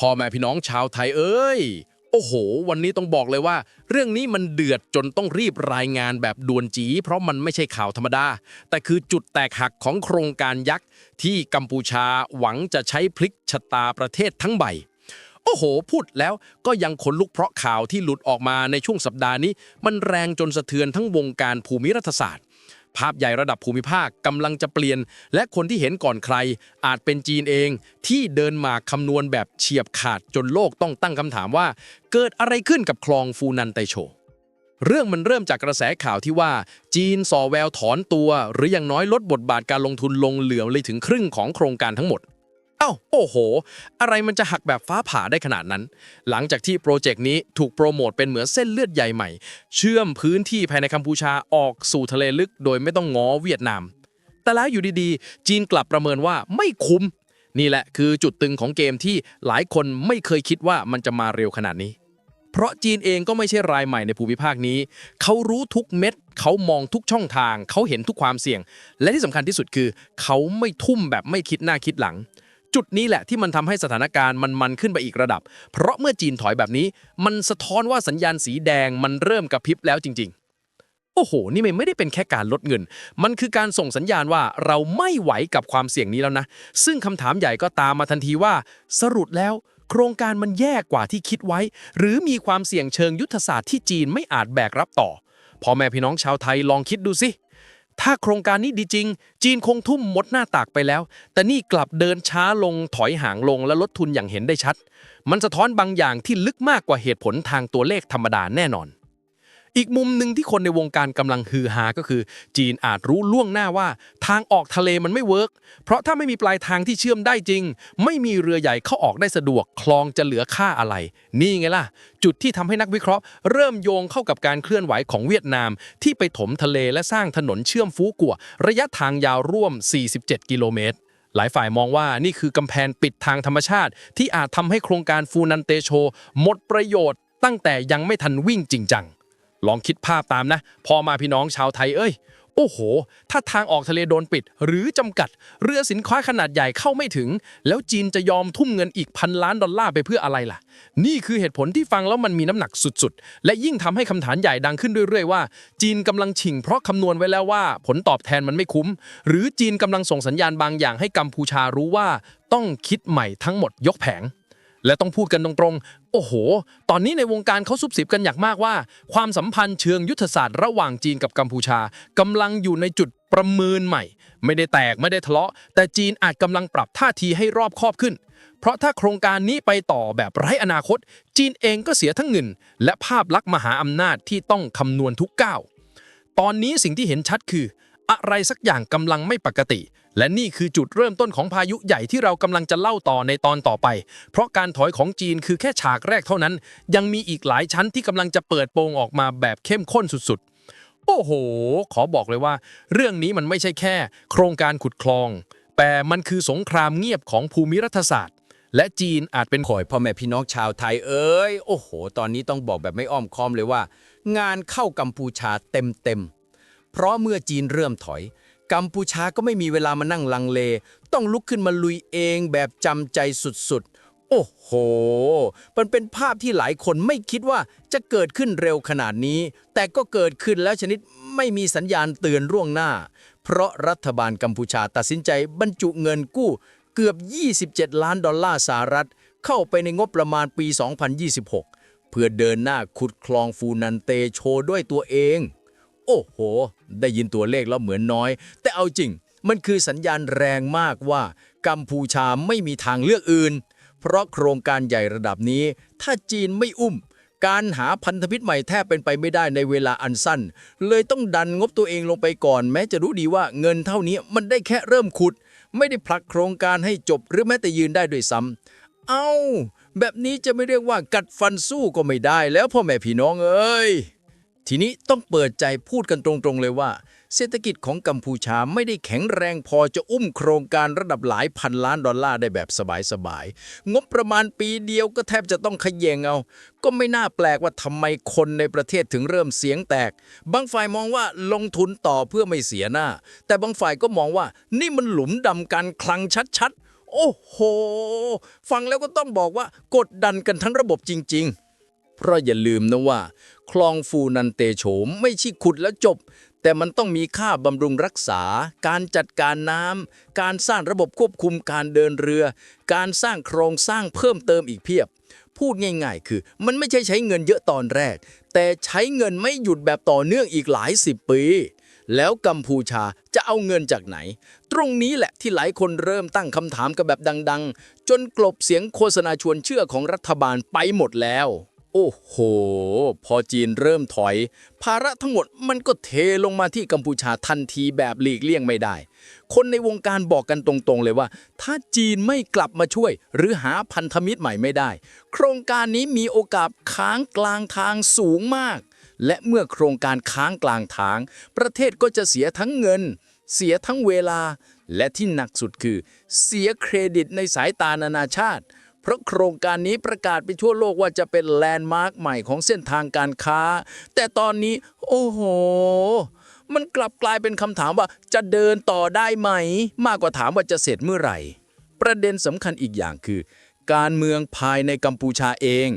พ่อแม่พี่น้องชาวไทยเอ้ย โอ้โห วันนี้ต้องบอกเลยว่า เรื่องนี้มันเดือดจนต้องรีบรายงานแบบด่วนจี เพราะมันไม่ใช่ข่าวธรรมดา แต่คือจุดแตกหักของโครงการยักษ์ที่กัมพูชาหวังจะใช้พลิกชะตาประเทศทั้งใบโอ้โห พูดแล้วก็ยังขนลุกเพราะข่าวที่หลุดออกมาในช่วงสัปดาห์นี้ มันแรงจนสะเทือนทั้งวงการภูมิรัฐศาสตร์ ภาพใหญ่ระดับภูมิภาคกำลังจะเปลี่ยน และคนที่เห็นก่อนใคร อาจเป็นจีนเองที่เดินมาคำนวณแบบเฉียบขาดจนโลกต้องตั้งคำถามว่า เกิดอะไรขึ้นกับคลองฟูนันไตโชเรื่องมันเริ่มจากกระแสข่าวที่ว่า จีนส่อแววถอนตัว หรืออย่างน้อยลดบทบาทการลงทุนลงเหลือเลยถึงครึ่งของโครงการทั้งหมด อ้าโอ้โห อะไรมันจะหักแบบฟ้าผ่าได้ขนาดนั้น หลังจากที่โปรเจกต์นี้ถูกโปรโมทเป็นเหมือนเส้นเลือดใหญ่ใหม่ เชื่อมพื้นที่ภายในกัมพูชาออกสู่ทะเลลึกโดยไม่ต้องง้อเวียดนาม แต่แล้วอยู่ดีๆ จีนกลับประเมินว่าไม่คุ้ม นี่แหละคือจุดตึงของเกมที่หลายคนไม่เคยคิดว่ามันจะมาเร็วขนาดนี้ เพราะจีนเองก็ไม่ใช่รายใหม่ในภูมิภาคนี้ เขารู้ทุกเม็ด เขามองทุกช่องทาง เขาเห็นทุกความเสี่ยง และที่สำคัญที่สุดคือ เขาไม่ทุ่มแบบไม่คิดหน้าคิดหลัง จุดนี้แหละที่มันทำให้สถานการณ์มันมันขึ้นไปอีกระดับ เพราะเมื่อจีนถอยแบบนี้ มันสะท้อนว่าสัญญาณสีแดงมันเริ่มกระพริบแล้วจริง ๆโอ้โห นี่มันไม่ได้เป็นแค่การลดเงิน มันคือการส่งสัญญาณว่าเราไม่ไหวกับความเสี่ยงนี้แล้วนะ ซึ่งคำถามใหญ่ก็ตามมาทันทีว่า สรุปแล้ว โครงการมันแย่กว่าที่คิดไว้ หรือมีความเสี่ยงเชิงยุทธศาสตร์ที่จีนไม่อาจแบกรับต่อ พอแม่พี่น้องชาวไทยลองคิดดูสิ ถ้าโครงการนี้ดีจริง จีนคงทุ่มหมดหน้าตากไปแล้ว แต่นี่กลับเดินช้าลงถอยห่างลงและลดทุนอย่างเห็นได้ชัด มันสะท้อนบางอย่างที่ลึกมากกว่าเหตุผลทางตัวเลขธรรมดาแน่นอน อีกมุมหนึ่งที่คนในวงการกำลังฮือฮาก็คือ จีนอาจรู้ล่วงหน้าว่า ทางออกทะเลมันไม่เวิร์กเพราะถ้าไม่มีปลายทางที่เชื่อมได้จริง ไม่มีเรือใหญ่เข้าออกได้สะดวกคลองจะเหลือค่าอะไร นี่ไงล่ะ จุดที่ทำให้นักวิเคราะห์ เริ่มโยงเข้ากับการเคลื่อนไหวของเวียดนาม ที่ไปถมทะเลและสร้างถนนเชื่อมฟูกัวระยะทางยาวร่วม 47 กิโลเมตรหลายฝ่ายมองว่านี่คือกำแพงปิดทางธรรมชาติ ที่อาจทำให้โครงการฟูนันเตโช หมดประโยชน์ตั้งแต่ยังไม่ทันวิ่งจริงจัง ลองคิดภาพตามนะพอมาพี่น้องชาวไทยเอ้ย โอ้โห ถ้าทางออกทะเลโดนปิด หรือจำกัด เรือสินค้าขนาดใหญ่เข้าไม่ถึง แล้วจีนจะยอมทุ่มเงินอีกพันล้านดอลลาร์ไปเพื่ออะไรล่ะ นี่คือเหตุผลที่ฟังแล้วมันมีน้ำหนักสุดๆ และยิ่งทำให้คำถามใหญ่ดังขึ้นเรื่อยๆว่า จีนกำลังฉิงเพราะคำนวณไว้แล้วว่า ผลตอบแทนมันไม่คุ้ม หรือจีนกำลังส่งสัญญาณบางอย่างให้กัมพูชารู้ว่า ต้องคิดใหม่ทั้งหมดยกแผง และต้องพูดกันตรงๆ โอ้โห ตอนนี้ในวงการเขาซุบซิบกันอย่างมากว่า ความสัมพันธ์เชิงยุทธศาสตร์ระหว่างจีนกับกัมพูชากำลังอยู่ในจุดประเมินใหม่ ไม่ได้แตกไม่ได้ทะเลาะ แต่จีนอาจกำลังปรับท่าทีให้รอบคอบขึ้น เพราะถ้าโครงการนี้ไปต่อแบบไร้อนาคต จีนเองก็เสียทั้งเงิน และภาพลักษณ์มหาอำนาจที่ต้องคำนวณทุกก้าวตอนนี้สิ่งที่เห็นชัดคือ อะไรสักอย่างกำลังไม่ปกติ และนี่คือจุดเริ่มต้นของพายุใหญ่ที่เรากำลังจะเล่าต่อในตอนต่อไป เพราะการถอยของจีนคือแค่ฉากแรกเท่านั้น ยังมีอีกหลายชั้นที่กำลังจะเปิดโปงออกมาแบบเข้มข้นสุดๆ โอ้โห ขอบอกเลยว่า เรื่องนี้มันไม่ใช่แค่ โครงการขุดคลอง แต่มันคือสงครามเงียบของภูมิรัฐศาสตร์ และจีนอาจเป็นขอยพ่อแม่พี่น้องชาวไทยเอ้ยโอ้โห ตอนนี้ต้องบอกแบบไม่อ้อมค้อมเลยว่า งานเข้ากัมพูชาเต็มเต็มๆเพราะเมื่อจีนเริ่มถอย กัมพูชาก็ไม่มีเวลามานั่งลังเล ต้องลุกขึ้นมาลุยเองแบบจำใจสุดๆ โอ้โห มันเป็นภาพที่หลายคนไม่คิดว่าจะเกิดขึ้นเร็วขนาดนี้ แต่ก็เกิดขึ้นแล้วชนิดไม่มีสัญญาณเตือนร่วงหน้า เพราะรัฐบาลกัมพูชาตัดสินใจบรรจุเงินกู้เกือบ 27 ล้านดอลลาร์สหรัฐ เข้าไปในงบประมาณปี 2026 เพื่อเดินหน้าขุดคลองฟูนันเตโชด้วยตัวเอง โอ้โห ได้ยินตัวเลขแล้วเหมือนน้อย แต่เอาจริง มันคือสัญญาณแรงมากว่า กัมพูชาไม่มีทางเลือกอื่น เพราะโครงการใหญ่ระดับนี้ ถ้าจีนไม่อุ้ม การหาพันธมิตรใหม่แทบเป็นไปไม่ได้ในเวลาอันสั้น เลยต้องดันงบตัวเองลงไปก่อน แม้จะรู้ดีว่าเงินเท่านี้มันได้แค่เริ่มขุด ไม่ได้ผลักโครงการให้จบหรือแม้แต่ยืนได้ด้วยซ้ำเอา้า แบบนี้จะไม่เรียกว่ากัดฟันสู้ก็ไม่ได้แล้วพ่อแม่พี่น้องเอ้ย ทีนี้ต้องเปิดใจพูดกันตรงๆเลยว่า เศรษฐกิจของกัมพูชาไม่ได้แข็งแรงพอจะอุ้มโครงการระดับหลายพันล้านดอลลาร์ได้แบบสบายๆ งบประมาณปีเดียวก็แทบจะต้องขยเยงเอา ก็ไม่น่าแปลกว่าทำไมคนในประเทศถึงเริ่มเสียงแตก บางฝ่ายมองว่าลงทุนต่อเพื่อไม่เสียหน้า แต่บางฝ่ายก็มองว่านี่มันหลุมดำการคลังชัดๆ โอ้โห ฟังแล้วก็ต้องบอกว่ากดดันกันทั้งระบบจริง ๆ เพราะอย่าลืมนะว่า คลองฟูนันเตโฉม ไม่ใช่ขุดแล้วจบ แต่มันต้องมีค่าบำรุงรักษา การจัดการน้ำการสร้างระบบควบคุมการเดินเรือ การสร้างโครงสร้างเพิ่มเติมอีกเพียบ พูดง่ายๆ คือ มันไม่ใช่ใช้เงินเยอะตอนแรก แต่ใช้เงินไม่หยุดแบบต่อเนื่องอีกหลายสิบปีแล้วกัมพูชาจะเอาเงินจากไหน ตรงนี้แหละที่หลายคนเริ่มตั้งคำถามกันแบบดัง ๆ จนกลบเสียงโฆษณาชวนเชื่อของรัฐบาลไปหมดแล้ว โอ้โห พอจีนเริ่มถอย ภาระทั้งหมดมันก็เทลงมาที่กัมพูชาทันทีแบบหลีกเลี่ยงไม่ได้ คนในวงการบอกกันตรงๆเลยว่า ถ้าจีนไม่กลับมาช่วย หรือหาพันธมิตรใหม่ไม่ได้ โครงการนี้มีโอกาสค้างกลางทางสูงมาก และเมื่อโครงการค้างกลางทาง ประเทศก็จะเสียทั้งเงิน เสียทั้งเวลา และที่หนักสุดคือ เสียเครดิตในสายตานานาชาติ เพราะโครงการนี้ประกาศไปทั่วโลกว่าจะเป็นแลนด์มาร์คใหม่ของเส้นทางการค้า แต่ตอนนี้ โอ้โห มันกลับกลายเป็นคำถามว่าจะเดินต่อได้ไหม มากกว่าถามว่าจะเสร็จเมื่อไหร่ ประเด็นสำคัญอีกอย่างคือ การเมืองภายในกัมพูชาเอง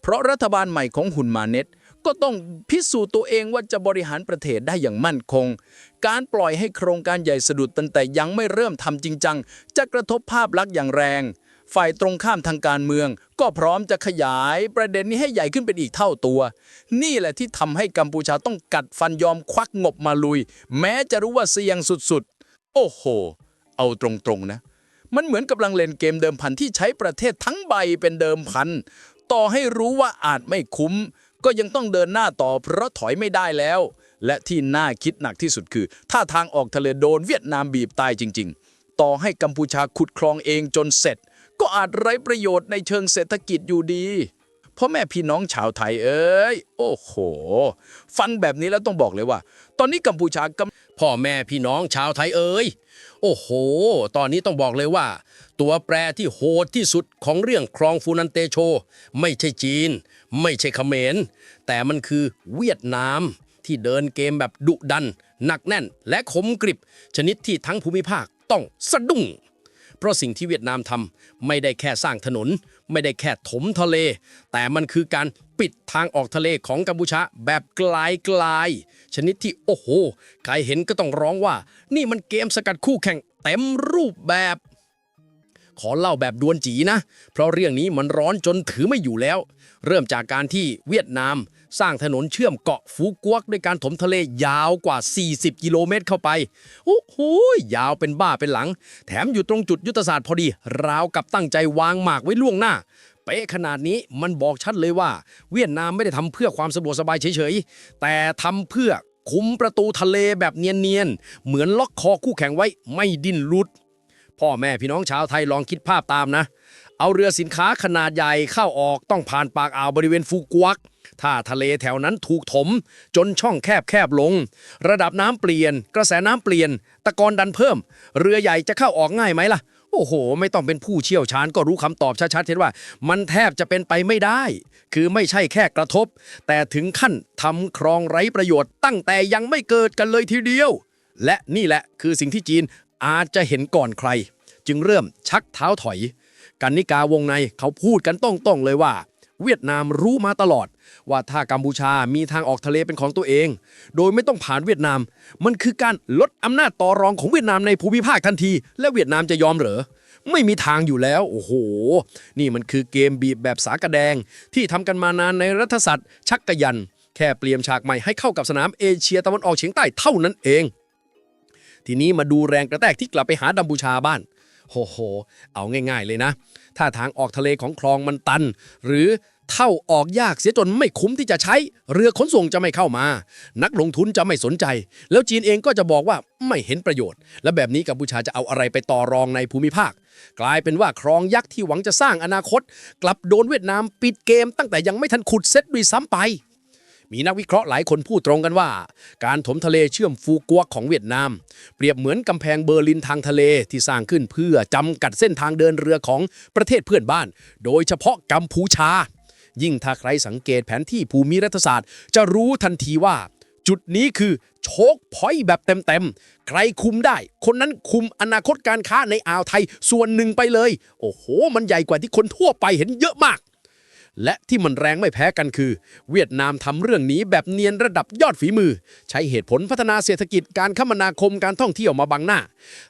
เพราะรัฐบาลใหม่ของหุนมาเน็ตก็ต้องพิสูจน์ตัวเองว่าจะบริหารประเทศได้อย่างมั่นคง การปล่อยให้โครงการใหญ่สะดุดตั้งแต่ยังไม่เริ่มทำจริงจัง จะกระทบภาพลักษณ์อย่างแรง ฝ่ายตรงข้ามทางการเมือง ก็พร้อมจะขยายประเด็นนี้ให้ใหญ่ขึ้นเป็นอีกเท่าตัว นี่แหละที่ทำให้กัมพูชาต้องกัดฟันยอมควักงบมาลุย แม้จะรู้ว่าเสี่ยงสุดๆ โอ้โห เอาตรงๆนะ มันเหมือนกำลังเล่นเกมเดิมพันที่ใช้ประเทศทั้งใบเป็นเดิมพัน ต่อให้รู้ว่าอาจไม่คุ้ม ก็ยังต้องเดินหน้าต่อเพราะถอยไม่ได้แล้ว และที่น่าคิดหนักที่สุดคือ ถ้าทางออกทะเลโดนเวียดนามบีบตายจริง ๆ ต่อให้กัมพูชาขุดคลองเองจนเสร็จ ก็อาจไร้ประโยชน์ในเชิงเศรษฐกิจอยู่ดีพ่อแม่พี่น้องชาวไทยเอ้ย โอ้โห ฟังแบบนี้แล้วต้องบอกเลยว่า ตอนนี้กัมพูชากำพ่อแม่พี่น้องชาวไทยเอ่ยโอ้โห ตอนนี้ต้องบอกเลยว่า ตัวแปรที่โหดที่สุดของเรื่องคลองฟูนันเตโช ไม่ใช่จีน ไม่ใช่เขมร แต่มันคือเวียดนามที่เดินเกมแบบดุดัน หนักแน่น และขมกริบ ชนิดที่ทั้งภูมิภาคต้องสะดุ้ง เพราะสิ่งที่เวียดนามทำไม่ได้แค่สร้างถนน ไม่ได้แค่ถมทะเล แต่มันคือการปิดทางออกทะเลของกัมพูชาแบบไกลๆชนิดที่โอ้โห ใครเห็นก็ต้องร้องว่า นี่มันเกมสกัดคู่แข่งเต็มรูปแบบ ขอเล่าแบบดวนจีนะ เพราะเรื่องนี้มันร้อนจนถือไม่อยู่แล้ว เริ่มจากการที่เวียดนาม สร้างถนนเชื่อมเกาะฟูกวกด้วยการถมทะเลยาวกว่า 40 กิโลเมตรเข้าไปโอ้โหยาวเป็นบ้าเป็นหลัง แถมอยู่ตรงจุดยุทธศาสตร์พอดี ราวกับตั้งใจวางหมากไว้ล่วงหน้าเป๊ะขนาดนี้มันบอกชัดเลยว่า เวียดนามไม่ได้ทำเพื่อความสะดวกสบายเฉยๆ แต่ทำเพื่อคุมประตูทะเลแบบเนียนๆ เหมือนล็อกคอคู่แข่งไว้ไม่ดิ้นหลุด พ่อแม่พี่น้องชาวไทยลองคิดภาพตามนะ เอาเรือสินค้าขนาดใหญ่เข้าออกต้องผ่านปากอ่าวบริเวณฟูกวักถ้าทะเลแถวนั้นถูกถม จนช่องแคบแคบลง ระดับน้ำเปลี่ยน กระแสน้ำเปลี่ยน ตะกอนดันเพิ่ม เรือใหญ่จะเข้าออกง่ายไหมล่ะ โอ้โห ไม่ต้องเป็นผู้เชี่ยวชาญก็รู้คำตอบชัดๆเห็นว่า มันแทบจะเป็นไปไม่ได้ คือไม่ใช่แค่กระทบ แต่ถึงขั้นทำครองไร้ประโยชน์ ตั้งแต่ยังไม่เกิดกันเลยทีเดียว และนี่แหละคือสิ่งที่จีน อาจจะเห็นก่อนใคร จึงเริ่มชักเท้าถอย กันนิกาวงในเขาพูดกันต้องๆเลยว่า เวียดนามรู้มาตลอด ว่าถ้ากัมพูชามีทางออกทะเลเป็นของตัวเอง โดยไม่ต้องผ่านเวียดนาม มันคือการลดอำนาจต่อรองของเวียดนามในภูมิภาคทันที และเวียดนามจะยอมเหรอไม่มีทางอยู่แล้ว โอ้โห นี่มันคือเกมบีบแบบสากระแดง ที่ทำกันมานานในรัฐศาสตร์ชักกระยัน แค่เปลี่ยนฉากใหม่ให้เข้ากับสนามเอเชียตะวันออกเฉียงใต้เท่านั้นเอง ทีนี้มาดูแรงกระแทกที่กลับไปหาดัมพูชาบ้านโหโห เอาง่าย ๆ เลยนะ ถ้าทางออกทะเลของคลองมันตัน หรือเท่าออกยากเสียจนไม่คุ้มที่จะใช้ เรือขนส่งจะไม่เข้ามา นักลงทุนจะไม่สนใจ แล้วจีนเองก็จะบอกว่าไม่เห็นประโยชน์ และแบบนี้กัมพูชาจะเอาอะไรไปต่อรองในภูมิภาค กลายเป็นว่าคลองยักษ์ที่หวังจะสร้างอนาคต กลับโดนเวียดนามปิดเกมตั้งแต่ยังไม่ทันขุดเซตด้วยซ้ำไป มีนักวิเคราะห์หลายคนพูดตรงกันว่า การถมทะเลเชื่อมฟูกวกของเวียดนาม เปรียบเหมือนกำแพงเบอร์ลินทางทะเลที่สร้างขึ้นเพื่อจำกัดเส้นทางเดินเรือของประเทศเพื่อนบ้าน โดยเฉพาะกัมพูชา ยิ่งถ้าใครสังเกตแผนที่ภูมิรัฐศาสตร์ จะรู้ทันทีว่า จุดนี้คือโชคพอยแบบเต็มๆ ใครคุมได้ คนนั้นคุมอนาคตการค้าในอ่าวไทยส่วนหนึ่งไปเลย โอ้โห มันใหญ่กว่าที่คนทั่วไปเห็นเยอะมาก และที่มันแรงไม่แพ้กันคือ เวียดนามทำเรื่องนี้แบบเนียนระดับยอดฝีมือ ใช้เหตุผลพัฒนาเศรษฐกิจการคมนาคมการท่องเที่ยวมาบังหน้า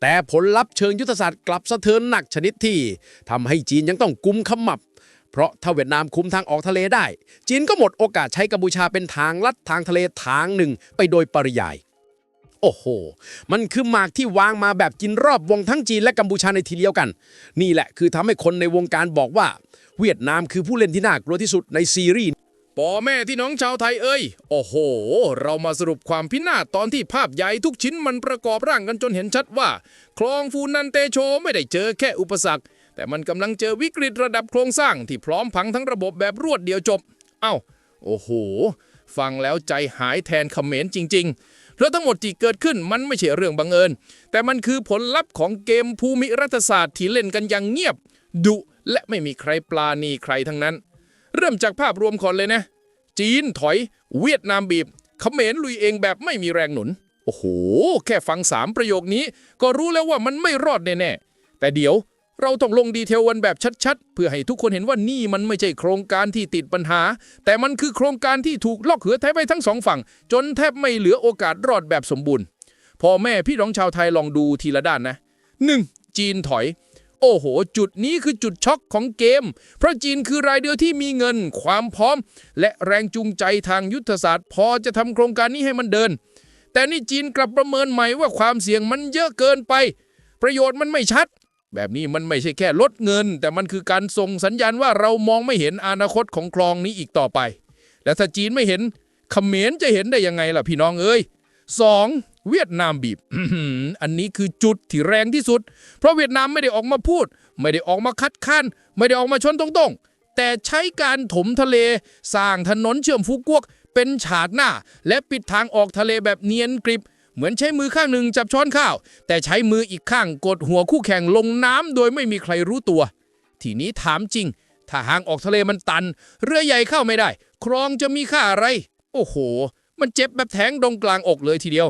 แต่ผลลัพธ์เชิงยุทธศาสตร์กลับสะเทือนหนักชนิดที่ทำให้จีนยังต้องกุมขมับ เพราะถ้าเวียดนามคุมทางออกทะเลได้ จีนก็หมดโอกาสใช้กัมพูชาเป็นทางลัดทางทะเลทางหนึ่งไปโดยปริยายโอ้โห มันคือหมากที่วางมาแบบกินรอบวงทั้งจีนและกัมพูชาในทีเดียวกัน นี่แหละคือทำให้คนในวงการบอกว่า เวียดนามคือผู้เล่นที่น่ากลัวที่สุดในซีรีส์ปอแม่ที่น้องชาวไทยเอ้ย โอ้โห เรามาสรุปความพินาศตอนที่ภาพใหญ่ทุกชิ้นมันประกอบร่างกันจนเห็นชัดว่า คลองฟูนันเตโชไม่ได้เจอแค่อุปสรรค แต่มันกำลังเจอวิกฤตระดับโครงสร้างที่พร้อมพังทั้งระบบแบบรวดเดียวจบ เอ้า โอ้โห ฟังแล้วใจหายแทนเขมรจริงๆเพราะทั้งหมดที่เกิดขึ้นมันไม่ใช่เรื่องบังเอิญ แต่มันคือผลลัพธ์ของเกมภูมิรัฐศาสตร์ที่เล่นกันอย่างเงียบ ดุ และไม่มีใครปลาณีใครทั้งนั้น เริ่มจากภาพรวมก่อนเลยนะ จีนถอย เวียดนามบีบเขมรลุยเองแบบไม่มีแรงหนุน โอ้โห แค่ฟังสามประโยคนี้ ก็รู้แล้วว่ามันไม่รอดแน่ๆแต่เดี๋ยวเราต้องลงดีเทลวันแบบชัดๆ เพื่อให้ทุกคนเห็นว่านี่มันไม่ใช่โครงการที่ติดปัญหา แต่มันคือโครงการที่ถูกลอกเหือแทบไปทั้งสองฝั่ง จนแทบไม่เหลือโอกาสรอดแบบสมบูรณ์พ่อแม่พี่น้องชาวไทยลองดูทีละด้านนะ 1. จีนถอย โอ้โห จุดนี้คือจุดช็อกของเกม เพราะจีนคือรายเดียวที่มีเงิน ความพร้อม และแรงจูงใจทางยุทธศาสตร์ พอจะทำโครงการนี้ให้มันเดิน แต่นี่จีนกลับประเมินใหม่ว่าความเสี่ยงมันเยอะเกินไป ประโยชน์มันไม่ชัด แบบนี้มันไม่ใช่แค่ลดเงิน แต่มันคือการส่งสัญญาณว่าเรามองไม่เห็นอนาคตของคลองนี้อีกต่อไป และถ้าจีนไม่เห็นเขมรจะเห็นได้ยังไงล่ะพี่น้องเอ้ย 2. เวียดนามบีบ อันนี้คือจุดที่แรงที่สุด เพราะเวียดนามไม่ได้ออกมาพูด ไม่ได้ออกมาคัดค้าน ไม่ได้ออกมาชนตรงๆ แต่ใช้การถมทะเล สร้างถนนเชื่อมฟูกวก เป็นฉาดหน้า และปิดทางออกทะเลแบบเนียนกริบ เหมือนใช้มือข้างหนึ่งจับช้อนข้าว แต่ใช้มืออีกข้างกดหัวคู่แข่งลงน้ำโดยไม่มีใครรู้ตัว ทีนี้ถามจริง ถ้าหางออกทะเลมันตัน เรือใหญ่เข้าไม่ได้ ครองจะมีค่าอะไร โอ้โห มันเจ็บแบบแทงตรงกลางอกเลยทีเดียว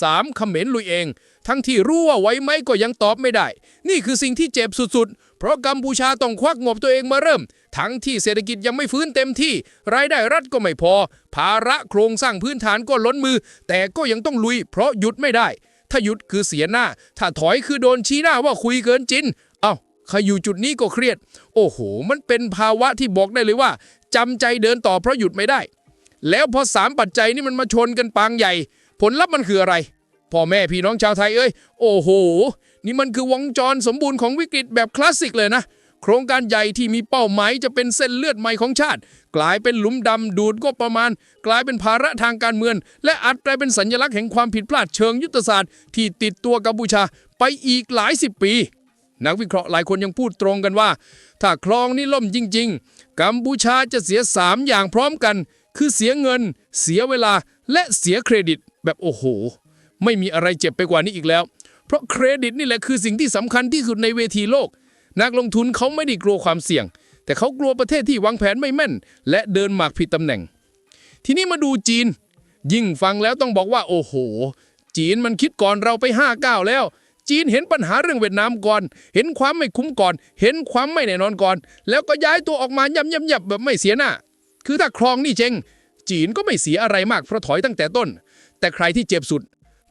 3. เขมรลุยเอง ทั้งที่รู้ว่าไหวไหมก็ยังตอบไม่ได้ นี่คือสิ่งที่เจ็บสุดๆ เพราะกัมพูชาต้องควักงบตัวเองมาเริ่ม ทั้งที่เศรษฐกิจยังไม่ฟื้นเต็มที่ รายได้รัฐก็ไม่พอ ภาระโครงสร้างพื้นฐานก็ล้นมือ แต่ก็ยังต้องลุย เพราะหยุดไม่ได้ ถ้าหยุดคือเสียหน้า ถ้าถอยคือโดนชี้หน้าว่าคุยเกินจริงเอ้าใครอยู่จุดนี้ก็เครียด โอ้โห มันเป็นภาวะที่บอกได้เลยว่าจำใจเดินต่อเพราะหยุดไม่ได้ แล้วพอสามปัจจัยนี่มันมาชนกันปางใหญ่ ผลลัพธ์มันคืออะไรพ่อแม่พี่น้องชาวไทยเอ้ยโอ้โห นี่มันคือวงจรสมบูรณ์ของวิกฤตแบบคลาสสิกเลยนะ โครงการใหญ่ที่มีเป้าหมายจะเป็นเส้นเลือดใหม่ของชาติ กลายเป็นหลุมดำดูดก็ประมาณ กลายเป็นภาระทางการเมือง และอาจกลายเป็นสัญลักษณ์แห่งความผิดพลาดเชิงยุทธศาสตร์ ที่ติดตัวกัมพูชาไปอีกหลายสิบปี นักวิเคราะห์หลายคนยังพูดตรงกันว่า ถ้าคลองนี้ล่มจริง ๆ กัมพูชาจะเสีย 3 อย่างพร้อมกัน คือเสียเงิน เสียเวลาและเสียเครดิต แบบโอ้โห ไม่มีอะไรเจ็บไปกว่านี้อีกแล้ว เพราะเครดิตนี่แหละคือสิ่งที่สำคัญที่สุดในเวทีโลก นักลงทุนเขาไม่ได้กลัวความเสี่ยง แต่เขากลัวประเทศที่วางแผนไม่แม่น และเดินหมากผิดตำแหน่ง ทีนี้มาดูจีน ยิ่งฟังแล้วต้องบอกว่าโอ้โห จีนมันคิดก่อนเราไป5้าก้าวแล้วจีนเห็นปัญหาเรื่องเวียดนามก่อน เห็นความไม่คุ้มก่อน เห็นความไม่แน่นอนก่อน แล้วก็ย้ายตัวออกมาย่ำย่ำยับแบบไม่เสียหน้า คือถ้าครองนี่เจง จีนก็ไม่เสียอะไรมากเพราะถอยตั้งแต่ต้น แต่ใครที่เจ็บสุด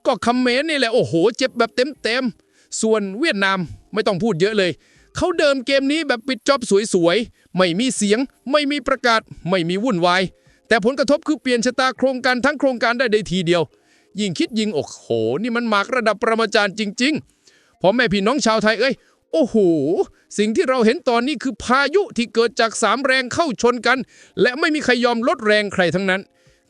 ก็คำเมนนี่แหละโอ้โห เจ็บแบบเต็มเต็มๆ ส่วนเวียดนามไม่ต้องพูดเยอะเลย เขาเดิมเกมนี้แบบปิดจอบสวยๆ ไม่มีเสียง ไม่มีประกาศ ไม่มีวุ่นวาย แต่ผลกระทบคือเปลี่ยนชะตาโครงการทั้งโครงการได้ในทีเดียว ยิ่งคิดยิงโอ้โห นี่มันหมากระดับประมาจารย์จริงๆพอแม่พี่น้องชาวไทยเอ้ยโอ้โห สิ่งที่เราเห็นตอนนี้คือพายุที่เกิดจากสามแรงเข้าชนกัน และไม่มีใครยอมลดแรงใครทั้งนั้น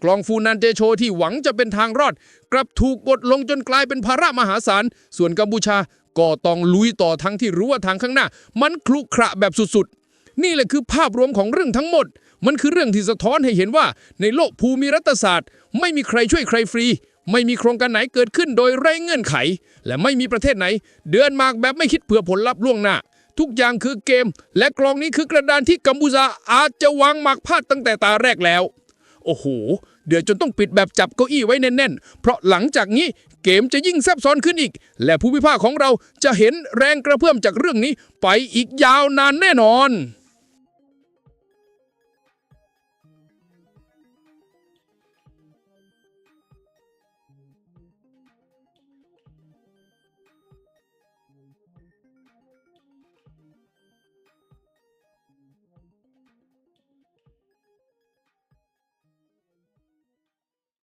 กลองฟูนันเตโชที่หวังจะเป็นทางรอด กลับถูกกดลงจนกลายเป็นภาระมหาศาล ส่วนกัมพูชาก็ต้องลุยต่อทั้งที่รู้ว่าทางข้างหน้า มันคลุขระแบบสุดๆ นี่แหละคือภาพรวมของเรื่องทั้งหมด มันคือเรื่องที่สะท้อนให้เห็นว่า ในโลกภูมิรัฐศาสตร์ ไม่มีใครช่วยใครฟรี ไม่มีโครงการไหนเกิดขึ้นโดยไร้เงื่อนไข และไม่มีประเทศไหน เดือนมากแบบไม่คิดเผื่อผลลัพธ์ล่วงหน้าทุกอย่างคือเกม และกลองนี้คือกระดานที่กัมพูชาอาจจะวางหมากพลาดตั้งแต่ตาแรกแล้ว โอ้โห เดือดจนต้องปิดแบบจับเก้าอี้ไว้แน่นๆ เพราะหลังจากนี้เกมจะยิ่งซับซ้อนขึ้นอีก และผู้พิพากษาของเราจะเห็นแรงกระเพื่อมจากเรื่องนี้ไปอีกยาวนานแน่นอน